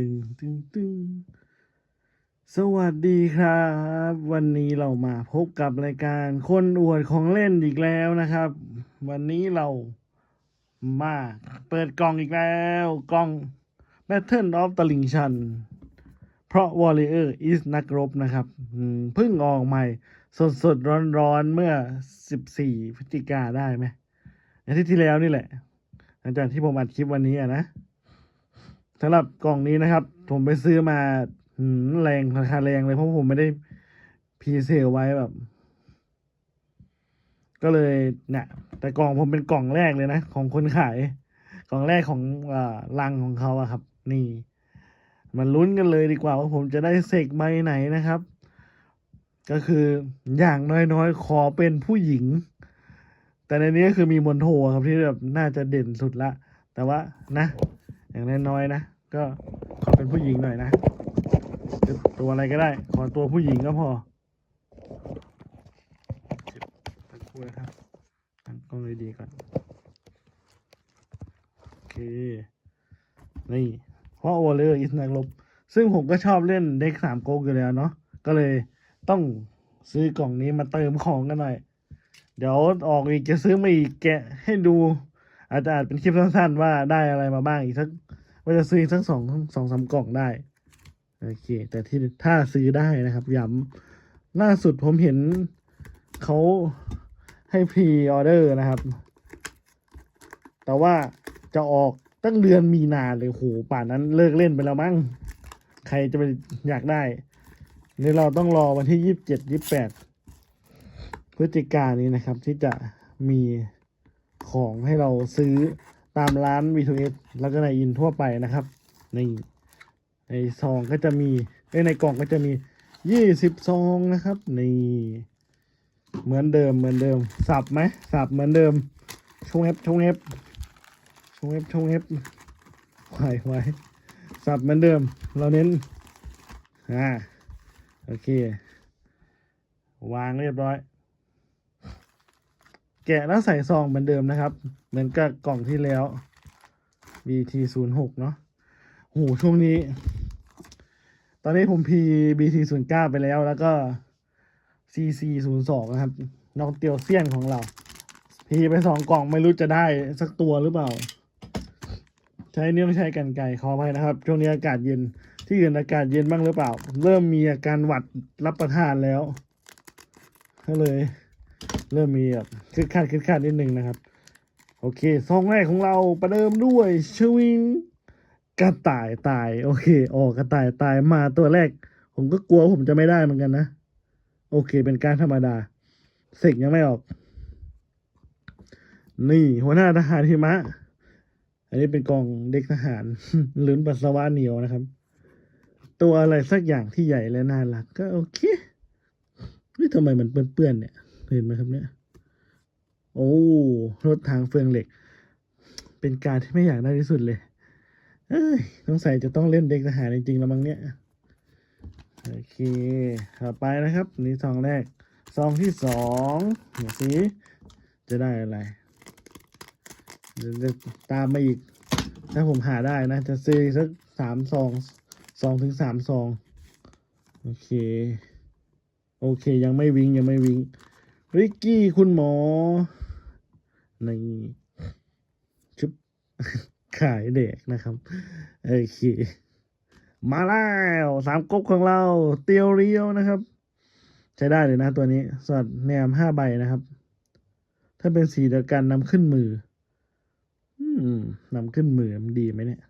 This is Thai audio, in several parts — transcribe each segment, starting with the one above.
ตึงตึงตึงสวัสดีครับ วันนี้เรามาพบกับรายการคนอวดของเล่นอีกแล้วนะครับ วันนี้เรามาเปิดกล่องอีกแล้วกล่อง Battle of ตลิงชันเพราะ Warrior is นักรบนะครับเพิ่งออกใหม่ สดสดร้อนร้อนๆเมื่อ 14 พฤศจิกาได้ไหมอาทิตย์ที่แล้วนี่แหละ หลังจากที่ผมอัดคลิปวันนี้อะนะ สำหรับกล่องนี้นะครับ ผมไปซื้อมาหืแรงราคาแรงเลยเพราะผมไม่ได้พรีเซลไว้แบบ ก็เลยเนี่ยแต่กล่องผมเป็นกล่องแรกเลยนะ ของคนขาย กล่องแรกของอ่าลังของเขาอะครับ นี่ มันลุ้นกันเลยดีกว่าว่าผมจะได้เสกใบไหนนะครับ ก็คืออย่างน้อยๆ ขอเป็นผู้หญิง แต่ในนี้ก็คือมีมนโทครับที่แบบน่าจะเด่นสุดละ แต่ว่านะ อย่างน้อยๆนะ ก็ขอเป็นผู้หญิงหน่อยนะตัวอะไรก็ได้ ขอตัวผู้หญิงก็พอเก็บตะกครู่นะครับตั้งกล้องดีๆก่อน โอเค นี่เพราะโอเลอร์อิสนักลบ ซึ่งผมก็ชอบเล่นเด็กสามโกกอยู่แล้วเนาะ ก็เลยต้องซื้อกล่องนี้มาเติมของกันหน่อย เดี๋ยวออกอีกจะซื้อมาอีกแกะให้ดู อาจจะอาจเป็นคลิปสั้นๆว่าได้อะไรมาบ้างอีกสักว่าจะซื้อสักสองสองสามกล่องได้ โอเค แต่ที่ถ้าซื้อได้นะครับ ย้ำล่าสุดผมเห็นเขาให้พรีออเดอร์นะครับ แต่ว่าจะออกตั้งเดือนมีนาเลยโหป่านนั้นเลิกเล่นไปแล้วมั้ง ใครจะไปอยากได้นี่เราต้องรอวันที่ยี่สิบเจ็ดยี่สิบแปดพฤศจิกายนี้นะครับ ที่จะมี ของให้เราซื้อตามร้าน V2S แล้วก็ในอินทั่วไปนะครับ ในในซองก็จะมีเอ้ยในกล่องก็จะมียี่สิบซองนะครับ นี่เหมือนเดิมเหมือนเดิม สับไหมสับเหมือนเดิมชงเอฟชงเอฟชงเอฟชงเอฟไว้ไว้สับเหมือนเดิม เราเน้นอ่าโอเค วางเรียบร้อย แกะแล้วใส่ซองเหมือนเดิมนะครับ เหมือนกับกล่องที่แล้ว BT 0 6 เนาะโหช่วงนี้ ตอนนี้ผม P BT 0 9 ไปแล้วแล้วก็ CC 0 2 นะครับน้องเตียวเซียนของเรา P ไปสองกล่องไม่รู้จะได้สักตัวหรือเปล่า ใช้นิ้วใช้กันไก่ขออภัยนะครับ ช่วงนี้อากาศเย็นที่อื่นอากาศเย็นบ้างหรือเปล่า เริ่มมีอาการหวัดรับประทานแล้วก็เลย เริ่มมีแบบคึกคักคึกคักนิดนึงนะครับ โอเคซองแรกของเราประเดิมด้วยชวิงกระต่ายตาย โอเคออกกระต่ายตายมาตัวแรก ผมก็กลัวผมจะไม่ได้เหมือนกันนะ โอเค เป็นการธรรมดาเสกยังไม่ออก นี่ หัวหน้าทหารหิมะ อันนี้เป็นกองเด็กทหารลุ้นปัสสาวะเหนียวนะครับ ตัวอะไรสักอย่างที่ใหญ่และน่ารักก็โอเคเฮ้ยทำไมมันเปื้อนๆเนี่ย เห็นไหมครับเนี่ย โอ้รถทางเฟืองเหล็ก เป็นการที่ไม่อยากได้ที่สุดเลย เอ้ยสงสัยจะต้องเล่นเด็กทหารจริงๆแล้วมั้งเนี่ย โอเคต่อไปนะครับ นี่ซองแรก ซองที่สองเดี๋ยวสิจะได้อะไรจะตามมาอีก ถ้าผมหาได้นะ จะซื้อสักสามซองสองถึงสามซอง โอเค โอเค ยังไม่วิงยังไม่วิง ริกกี้คุณหมอ ในชุบขายเด็กนะครับ โอเค มาแล้วสามก๊กของเรา เตียวเรียวนะครับ ใช้ได้เลยนะตัวนี้สอดแนมห้าใบนะครับ ถ้าเป็นสีเดียวกันนำขึ้นมือ อืมนำขึ้นมือมันดีไหมเนี่ย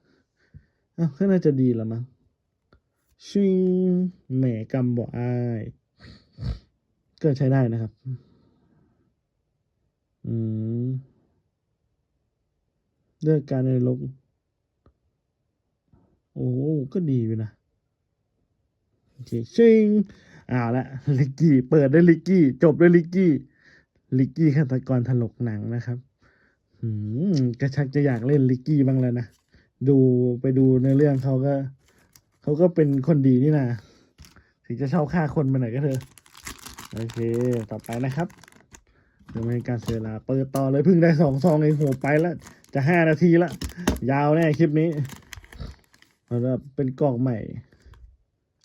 อ้าวก็น่าจะดีละมั้งชิงแหมกำบอกอายก็ใช้ได้นะครับ อืม เลือกการในลก โอ้โก็ดีอยู่นะ โอเค ชิงเอ้าวละ ลิกกี้ เปิดด้วยลิกกี้ จบด้วยลิกกี้ ลิกกี้ฆาตกรถลกหนังนะครับ อืมก็ชักจะอยากเล่นลิกกี้บ้างแล้วนะ ดูไปดูในเรื่องเขาก็ เขาก็เป็นคนดีนี่นะ ถึงจะชอบฆ่าคนไปไหนก็เถอะ โอเค ต่อไปนะครับ เดี๋ยวไม่ให้การเสียเวลาเปิดต่อเลยเพิ่งได้สองซองเองโหไปแล้ว จะห้านาทีละยาวแน่คลิปนี้เอาละเป็นกล่องใหม่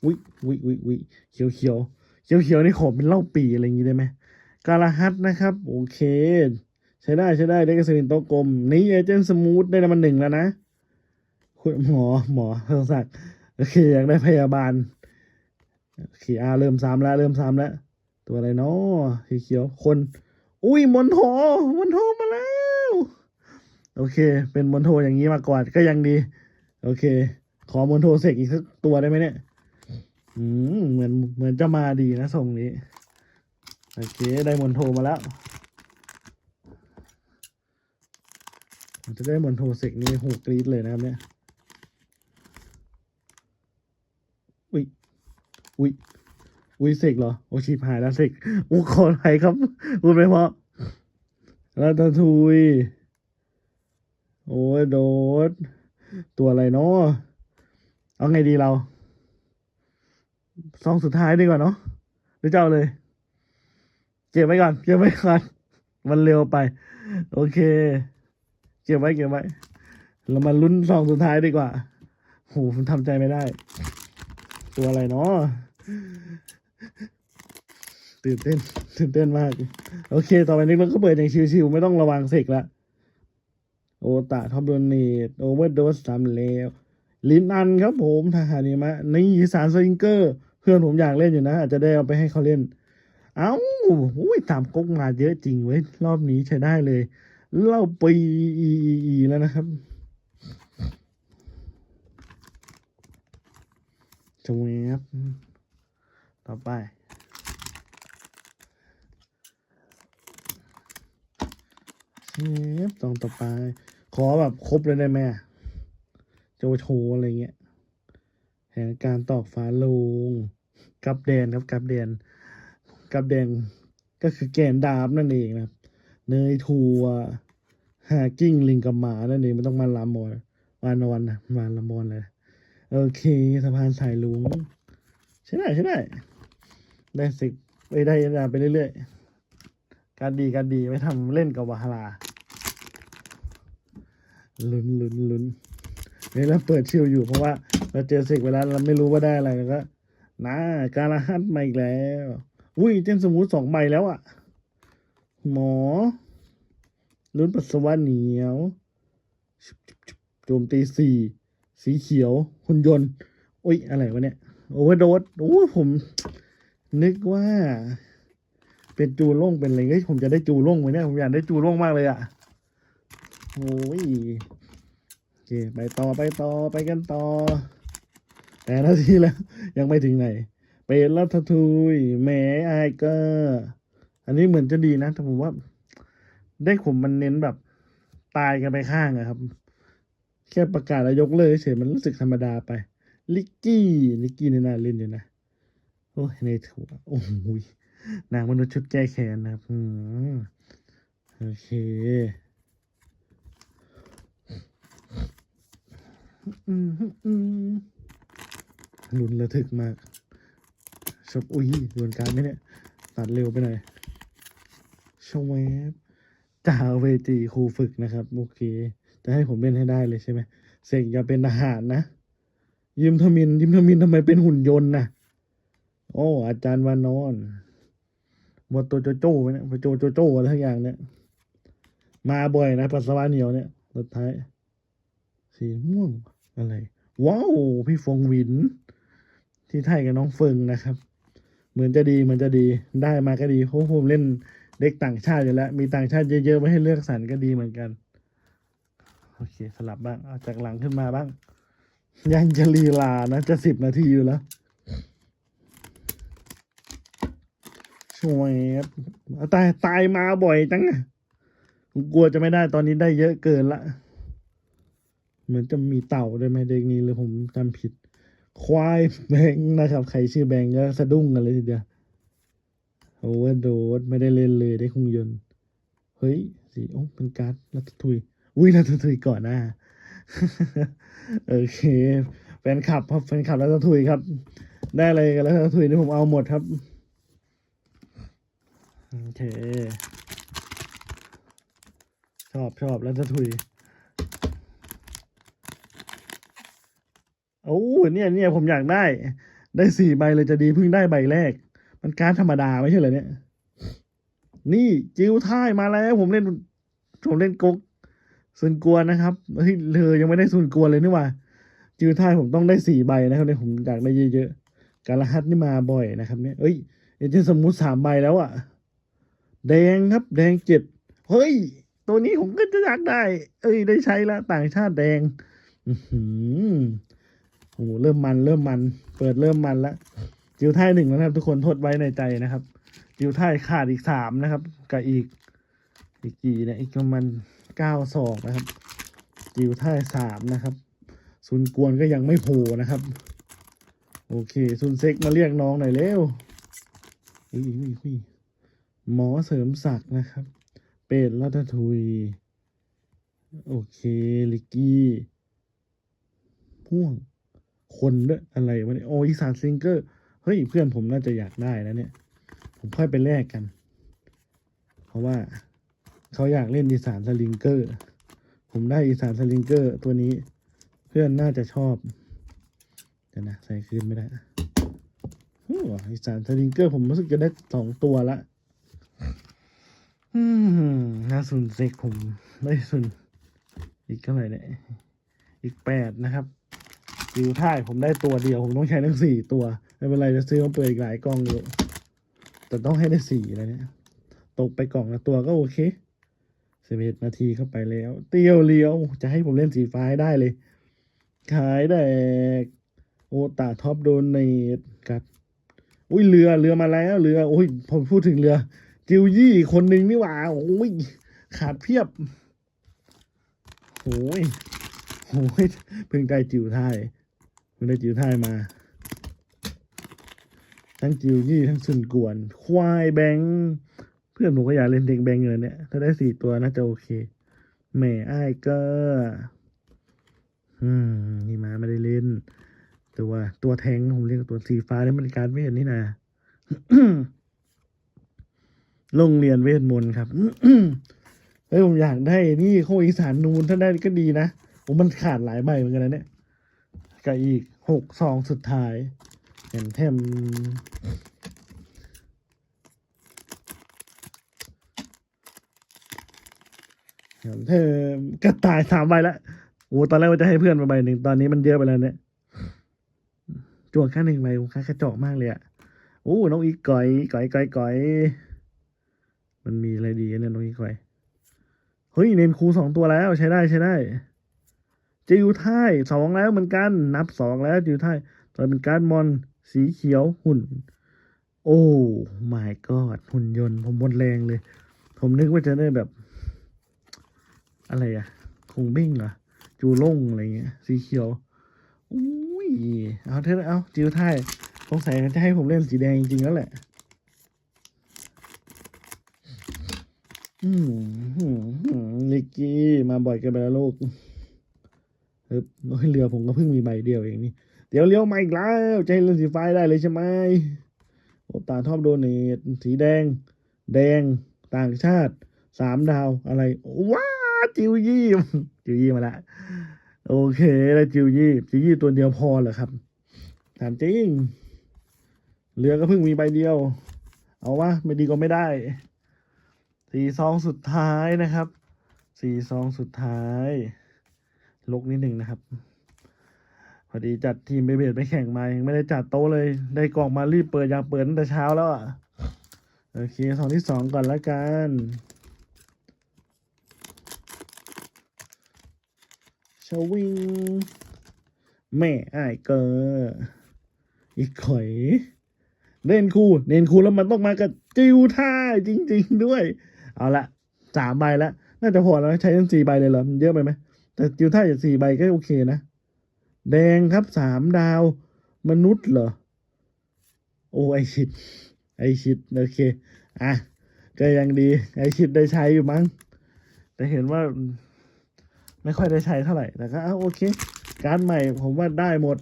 วิวิวิวิเขียวเขียวเขียวเขียวนี่ขอเป็นเหล้าปีอะไรอย่างงี้ได้ไหมกาลาฮัตนะครับ โอเค ใช้ได้ใช้ได้ได้กระสินโตะกลม นี่เอเจนต์สมูทได้รางวัลหนึ่งแล้วนะคุณหมอหมอเพิ่งศักดิ์โอเคอยากได้พยาบาลโอเคอาเริ่มซ้ำแล้วเริ่มซ้ำแล้ว ตัวอะไรเนาะสีเขียวคน อุ้ยมอนโทมอนโทมาแล้ว โอเค เป็นมอนโทอย่างนี้มาก่อนก็ยังดี โอเค ขอมอนโทเสกอีกสักตัวได้ไหมเนี่ยอืมเหมือนเหมือนจะมาดีนะทรงนี้ โอเค ได้มอนโทมาแล้วจะได้มอนโทเสกนี่หูกรีดเลยนะครับเนี่ยอุ้ยอุ้ย อุ้ยเสกเหรอ โอชิพหายแล้วเสกโอ้ขออะไรครับ พูดไปเพราะแล้วตะทุย โอ้ยโดด ตัวอะไรเนาะเอาไงดีเรา ซองสุดท้ายดีกว่าเนาะหรือจะเอาเลย เก็บไว้ก่อน เก็บไว้ก่อน มันเร็วไป โอเค เก็บไว้ เก็บไว้ เรามาลุ้นซองสุดท้ายดีกว่าโหผมทำใจไม่ได้ ตัวอะไรเนาะ ตื่นเต้น ตื่นเต้นมาก โอเค ต่อไปนี้เราก็เปิดอย่างชิวๆไม่ต้องระวังเสกละ โอตาทอมโดนเนตโอเวอร์โดสสามแล้ว ลินอันครับผมทหารนิมะนี่สานสวิงเกอร์ เพื่อนผมอยากเล่นอยู่นะ อาจจะได้เอาไปให้เขาเล่น เอ้าอุ้ยตามก๊กมาเยอะจริงเว้ย รอบนี้ใช้ได้เลย เล่าปีอีแล้วนะครับจงเครับ ต่อไป เชฟตองต่อไป ขอแบบครบเลยได้ไหมอะโจโฉอะไรเงี้ยแผนการตอกฟ้าลงกับแดนครับกับแดนกับแดนก็คือแกนดาบนั่นเองนะครับ เนยทัวหากิ้งลิงกับหมานั่นเองไม่ต้องมาลามอนวานอนนะมาลามอนเลย โอเคสะพานสายลุงใช่ได้ใช่ได้ ได้สิไปได้ยาไปเรื่อยๆ การดีการดีไม่ทำเล่นกับวาฮาราลุ้นลุ้นลุ้นนี่เราเปิดชิวอยู่เพราะว่า เราเจอสิกเวลาเราไม่รู้ว่าได้อะไรแล้วก็นะการละฮัตมาอีกแล้วอุ้ยเจนสมูทสองใบแล้วอะ่ะ หมอลุ้นปัสสาวะเหนียวโจมตีสี่สีเขียวหุ่นยนต์อุ้ยอะไรวะเนี่ย โอเวอร์โดสโอ้ผม นึกว่า เป็นจูโล่งเป็นอะไรเฮ้ยผมจะได้จูโล่งไหมเนี่ยผมอยากได้จูโล่งมากเลยอะ่ะโอ้ยโอเค ไปต่อไปต่อไปกันต่อ แต่นาทีแล้ว ยังไม่ถึงไหน เป็นรัตทุยแหมไอายก็อันนี้เหมือนจะดีนะแต่ผมว่า ได้ขมมันเน้นแบบตายกันไปข้างอะครับ แค่ประกาศแล้วยกเลิกเฉยมันรู้สึกธรรมดาไป ลิกกี้ ลิกกี้ในน่าเล่นอยู่นะ โอ้ยในถั่วโอ้ยนางมนุษย์ชุดแก้แค้นนะครับอืมโอเคอืมอืมลุ้นระทึกมากชอบอุ้ยดนการไหมเนี่ย ตัดเร็วไปหน่อยชวบจ่าเวจีครูฝึกนะครับ โอเค จะให้ผมเล่นให้ได้เลยใช่ไหมเสกอย่าเป็นทหารนะ ยิมทมิน ยิมทมินทำไมเป็นหุ่นยนต์นะ โอ้ อาจารย์วานอนหมดตัวโจโจ้ไปเนี่ยโจโจโจ้อะไรทั้งอย่างเนี่ย มาบ่อยนะปัสสาวะเหนียวเนี่ยสุดท้าย สีม่วงอะไร ว้าว พี่ฟงวิน ที่ไทยกับน้องเฟิงนะครับ เหมือนจะดีเหมือนจะดีได้มาก็ดีเพราะผมเล่นเด็กต่างชาติอยู่แล้ว มีต่างชาติเยอะๆไม่ให้เลือกสรรก็ดีเหมือนกัน โอเค สลับบ้าง เอาจากหลังขึ้นมาบ้าง ยังจะลีลานะ จะสิบนาทีอยู่แล้ว ช่วยครับตายตายมาบ่อยจังอะผมกลัวจะไม่ได้ตอนนี้ได้เยอะเกินละ เหมือนจะมีเต่าด้วยไหมเด็กนี้หรือผมจำผิด ควายแบงค์นะครับ ใครชื่อแบงค์ก็สะดุ้งกันเลยทีเดียวโอเวอร์โดสไม่ได้เล่นเลยได้คงยนต์ เฮ้ยสีโอ้เป็นการ์ดรัตทุยอุ้ยรัตทุยก่อนหน้าโอเคแฟนคลับครับแฟนคลับรัตทุยครับ ได้อะไรกันแล้วรัตทุยนี่ผมเอาหมดครับ โอเค ชอบชอบรัตทุยโอ้เนี่ยเนี่ยผมอยากได้ ได้สี่ใบเลยจะดีเพิ่งได้ใบแรก มันการธรรมดาไม่ใช่เหรอเนี่ย นี่จิวท่ายมาแล้ว ผมเล่น ผมเล่นกกซุนกวนนะครับเฮ้ยเลอยังไม่ได้ซุนกวนเลยนี่ว่าจิวท่ายผมต้องได้สี่ใบนะครับเนี่ยผมอยากได้เยอะๆการรหัสนี่มาบ่อยนะครับเนี่ยเอ้ยเอเจนสมมุติสามใบแล้วอะ แดงครับ แดงเจ็ดเฮ้ย ตัวนี้ผมก็จะอยากได้ เอ้ย ได้ใช้ละต่างชาติแดง อือโอ้โหเริ่มมันเริ่มมัน เปิดเริ่มมันละจิวไทยหนึ่งแล้วนะครับ ทุกคนโทดไว้ในใจนะครับ จิวไทยขาดอีกสามนะครับกับอีก อีกกี่เนี่ยอีกประมาณเก้าสองนะครับ จิวไทยสามนะครับซุนกวนก็ยังไม่โผล่นะครับ โอเคซุนเซ็กมาเรียกน้องหน่อยเร็วอุ้ยอุ้ยอุ้ย หมอเสริมศักดิ์นะครับ เป็ดรัตทุย โอเค ลิกกี้พ่วง คนด้วยอะไรวะเนี่ยโออีสานซิงเกอร์ เฮ้ย เพื่อนผมน่าจะอยากได้นะเนี่ย ผมค่อยไปแลกกัน เพราะว่าเขาอยากเล่นอีสานสลิงเกอร์ ผมได้อีสานสลิงเกอร์ ตัวนี้ เพื่อนน่าจะชอบเดี๋ยวนะใส่คืนไม่ได้โอ้อีสานสลิงเกอร์ ผมรู้สึกจะได้สองตัวละ อืมน่าสนเซกผมได้สุนอีกเท่าไหร่เนี่ยอีกแปดนะครับจิวท่ายผมได้ตัวเดียว ผมต้องใช้ทั้งสี่ตัว ไม่เป็นไรจะซื้อมาเปิดอีกหลายกล่องอยู่แต่ต้องให้ได้สี่แล้วเนี่ย ตกไปกล่องละตัวก็โอเคสิบเอ็ดนาทีเข้าไปแล้ว เตี้ยวเลี้ยว จะให้ผมเล่นสีฟ้าได้เลย ขายแดก โอตาท็อปโดนเนกัด อุ้ยเรือเรือมาแล้วเรือโอ้ยผมพูดถึงเรือ จิวยี่อีกคนนึงนี่หว่าโอ้ยขาดเพียบโอ้ยโอ้ยเพิ่งได้จิวไทยเพิ่งได้จิวไทยมา ทั้งจิวยี่ทั้งสุนกวน ควายแบงค์เพื่อนผมก็อยากเล่นเด็กแบงค์เลยเนี่ย ถ้าได้สี่ตัวน่าจะโอเคแหม่ไอ้ก็อืมนี่มาไม่ได้เล่น ตัวตัวแทงผมเรียกตัวสีฟ้านี่มันการเวทนี่นะ โรงเรียนเวทมนต์ครับเฮ้ยผมอยากได้นี่โคอีสานนูนถ้าได้ก็ดีนะผมมันขาดหลายใบเหมือนกันนะเนี่ยกับอีกหกซองสุดท้ายเห็นเทมเห็นเทมกระต่ายสามใบละโอ้ตอนแรกว่าจะให้เพื่อนมาใบหนึ่งตอนนี้มันเยอะไปแล้วเนี่ยจวกแค่หนึ่งใบค่ากระจอกมากเลยอะโอ้น้องอีกก่อยก่อยก่อยก่อย มันมีอะไรดีเนี่ยน้องอีกก่อยเฮ้ยเนนคูสองตัวแล้วใช้ได้ใช้ได้จิวไทยสองแล้วเหมือนกัน นับสองแล้วจิวไทยตอนเป็นการมอนสีเขียวหุ่น โอ้ my god หุ่นยนต์ ผมหมดแรงเลย ผมนึกว่าจะได้แบบ อะไรอะคงเบ้งเหรอจูล่งอะไรเงี้ย สีเขียวอุ้ยเอาเถอะเอาจิวไทยสงสัยจะให้ผมเล่นสีแดงจริงๆแล้วแหละ อืมนิกกี้มาบ่อยกันไปแล้วลูกเฮ้ยโอ้ยเรือผมก็เพิ่งมีใบเดียวเองนี่ เดี๋ยวเลี้ยวมาอีกแล้วจะให้เลนสีฟ้าได้เลยใช่ไหมโอตาทอบโดเนตสีแดง แดงต่างชาติสามดาวอะไร ว้าจิวยี่จิวยี่มาละโอเคแล้วจิวยี่จิวยี่ตัวเดียวพอเหรอครับถามจริงเรือก็เพิ่งมีใบเดียว เอาวะไม่ดีก็ไม่ได้ สี่ซองสุดท้ายนะครับสี่ซองสุดท้ายลกนิดหนึ่งนะครับ พอดีจัดทีมเบเบดไปแข่งมายังไม่ได้จัดโต๊ะเลย ได้กล่องมารีบเปิดอย่ากเปิดตั้งแต่เช้าแล้วอะโอเคซองที่สองก่อนละกันชวิงแม่ไอ้เกออีกข่อยเล่นคู่เน้นคู่แล้วมันต้องมากับจิวท่ายจริง ๆ ด้วย เอาละสามใบแล้วน่าจะพอแล้วใช้ทั้งสี่ใบเลยเหรอมันเยอะไปไหมแต่จิวท่าอยจากสี่ใบก็โอเคนะแดงครับสามดาวมนุษย์เหรอ โอ้ไอชิด ไอชิดโอเคอะก็ยังดี ไอชิดได้ใช้อยู่มั้งแต่เห็นว่า ไม่ค่อยได้ใช้เท่าไหร่แต่ก็อะโอเค การใหม่ผมว่าได้หมด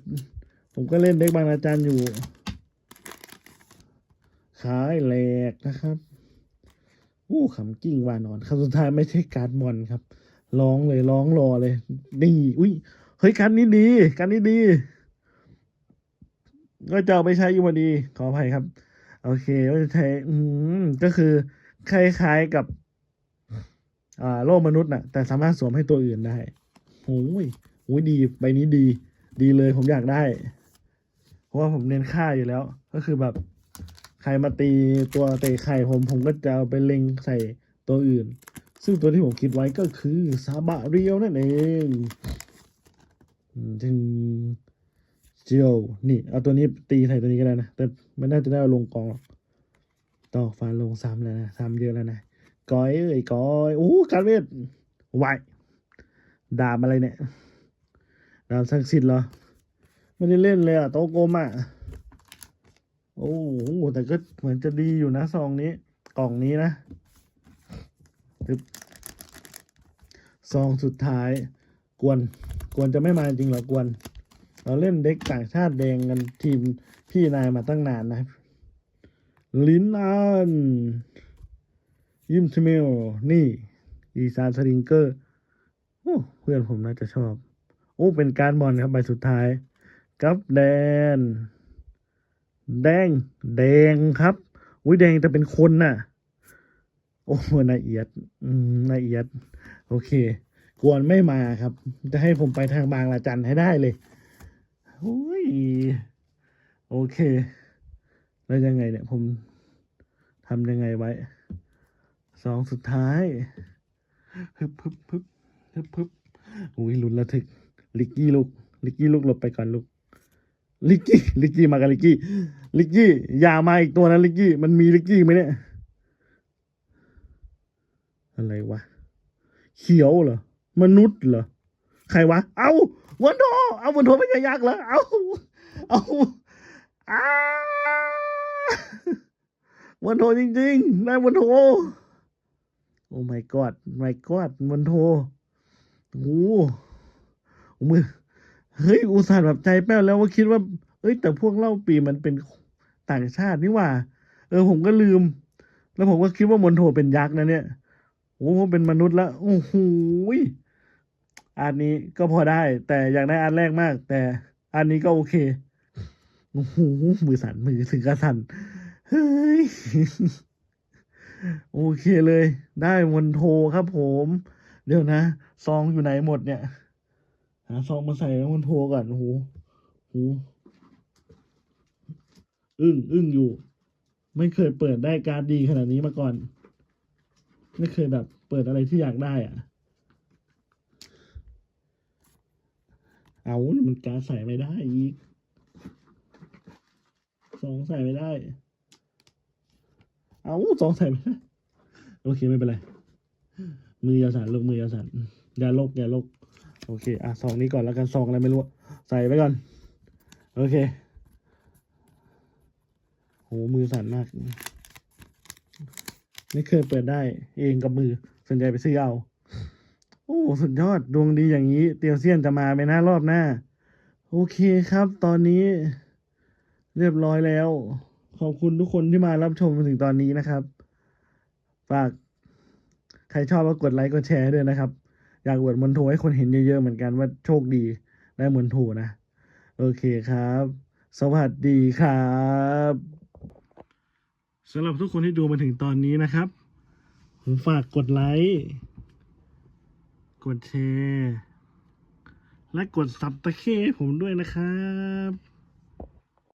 ผมก็เล่นเด็กบางอาจารย์อยู่ขายแหลกนะครับ อู้ขำกิ้งวานอนคำสุดท้ายไม่ใช่การ์ดมอนครับ ร้องเลยร้องรอเลยนี่อุ้ยเฮ้ยการดนี้ดีการดนี้ดี ก็จะเอาไปใช้อยู่พอดี ขออภัยครับ โอเคก็จะใช้อืมก็คือคล้ายๆกับ อ่าโลกมนุษย์น่ะ แต่สามารถสวมให้ตัวอื่นได้โอ้ยโอ้ยดีใบนี้ดี ดีเลยผมอยากได้ เพราะว่าผมเน้นค่าอยู่แล้ว ก็คือแบบ ใครมาตีตัวเตะไข่ผมผมก็จะเอาไปเล็งใส่ตัวอื่น ซึ่งตัวที่ผมคิดไว้ก็คือซาบะเรียวนั่นเองถึงเจียวนี่ เอาตัวนี้ตีใส่ตัวนี้ก็ได้นะ แต่ไม่น่าจะได้เอาลงกองหรอกต่อฟันลงซ้ำแล้วนะซ้ำเยอะแล้วนะก้อยเอ้ยก้อยโอ้การเวทไหวดาบอะไรเนี่ยดาบศักดิ์สิทธิ์เหรอ ไม่ได้เล่นเลยอะโตะกมอะ โอ้โหแต่ก็เหมือนจะดีอยู่นะซองนี้ กล่องนี้นะซองสุดท้าย กวน กวนจะไม่มาจริงเหรอกวน เราเล่นเด็กต่างชาติแดงกันทีมพี่นายมาตั้งนานนะ ลินอัน ยิมทเมลนี่ อีซานสริงเกอร์โอ้เพื่อนผมน่าจะชอบ โอ้ เป็นการบอลครับใบสุดท้าย กับแดน แดง แดงครับอุ้ยแดงแต่เป็นคนน่ะ โอ้ละเอียดอืมละเอียด โอเค กวนไม่มาครับ จะให้ผมไปทางบางละจันให้ได้เลยโอ้ยโอเค แล้วยังไงเนี่ยผมทำยังไงไว้ สองสุดท้ายฮึบฮึบฮึบฮึบฮึบอุ้ยลุ้นระทึก ลิกกี้ลูก ลิกกี้ลูกหลบไปก่อนลูก ลิกกี้ลิกกี้มากับลิกกี้ลิกกี้อย่ามาอีกตัวนะลิกกี้มันมีลิกกี้ไหมเนี่ย อะไรวะ เขียวเหรอ มนุษย์เหรอ ใครวะ เอาวันโทเอาวันโทไม่ใช่ยักษ์เหรอ เอาเอาอ้าวันโทจริงๆได้วันโทโอ้ my god my god วันโทโอ้มือ เฮ้ยอุตส่าห์แบบใจแป้วแล้วว่าคิดว่า เอ้ย แต่พวกเล่าปีมันเป็นต่างชาตินี่ว่า เออผมก็ลืม แล้วผมก็คิดว่ามนโทเป็นยักษ์นะเนี่ยโอ้ผมเป็นมนุษย์ละโอ้โหอันนี้ก็พอได้ แต่อยากได้อันแรกมาก แต่อันนี้ก็โอเคโอ้โหมือสั่นมือถึงกระสั่นเฮ้ยโอเคเลย ได้มนโทครับผม เดี๋ยวนะ ซองอยู่ไหนหมดเนี่ย หาซองมาใส่มนโทก่อนโอ้โหโหอึ้งอึ้งอยู่ ไม่เคยเปิดได้การดดีขนาดนี้มาก่อน ไม่เคยแบบ เปิดอะไรที่อยากได้อะเอามันการใส่ไม่ได้อีกสองใส่ไม่ได้ เอาสองใส่ไม่ได้ โอเคไม่เป็นไร มือยาสันลงมือยาสันอย่าลกอย่าลก โอเค อะซองนี้ก่อนแล้วกันซองอะไรไม่รู้ ใส่ไปก่อน โอเค โห มือสั่นมาก ไม่เคยเปิดได้ เองกับมือสนใจไปซื้อเอา โอ้ สุดยอด ดวงดีอย่างนี้ เตียวเซียนจะมาไหมนะรอบหน้า โอเคครับ ตอนนี้ เรียบร้อยแล้ว ขอบคุณทุกคนที่มารับชมมาถึงตอนนี้นะครับ ฝาก ใครชอบก็กดไลค์กดแชร์ด้วยนะครับ อยากอวดมนโทให้คนเห็นเยอะๆเหมือนกันว่าโชคดีได้มนโทนะ โอเคครับ สวัสดีครับสำหรับทุกคนที่ดูมาถึงตอนนี้นะครับ ผมฝากกดไลค์กดแชร์ และกดซับตะเคผมด้วยนะครับ